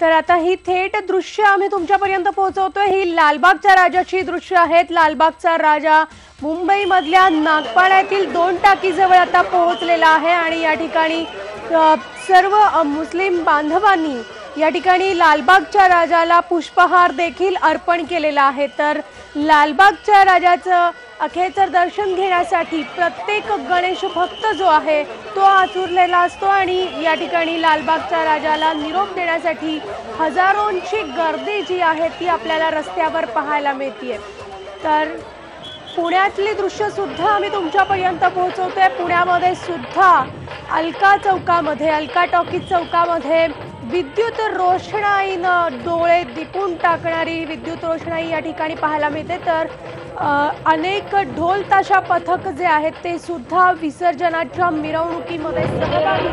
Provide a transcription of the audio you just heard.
तर आता ही थेट दृश्य आम्ही तुमच्यापर्यंत पोहोचवतोय. ही लालबागच्या राजाची दृश्य आहेत. लालबागचा राजा मुंबईमधल्या नागपाड्यातील दोन टाकीजवळ आता पोहोचलेला आहे आणि या ठिकाणी सर्व मुस्लिम बांधवांनी या ठिकाणी लालबागच्या राजाला पुष्पहार देखील अर्पण केलेला आहे. तर लालबागच्या राजाचं अखेरचं दर्शन घेण्यासाठी प्रत्येक गणेश भक्त जो आहे तो आचुरलेला असतो आणि या ठिकाणी लालबागच्या राजाला निरोप देण्यासाठी हजारोंची गर्दी जी आहे ती आपल्याला रस्त्यावर पाहायला मिळते तर पुण्यातली दृश्यसुद्धा आम्ही तुमच्यापर्यंत पोहोचवतो आहे पुण्यामध्ये सुद्धा अलका चौकामध्ये अलका टॉकीज चौकामध्ये विद्युत रोषणाईनं डोळे दिपून टाकणारी विद्युत रोषणाई या ठिकाणी पाहायला मिळते. तर अनेक ढोल ताशा पथक जे आहेत ते सुद्धा विसर्जनाच्या मिरवणुकीमध्ये सहभागी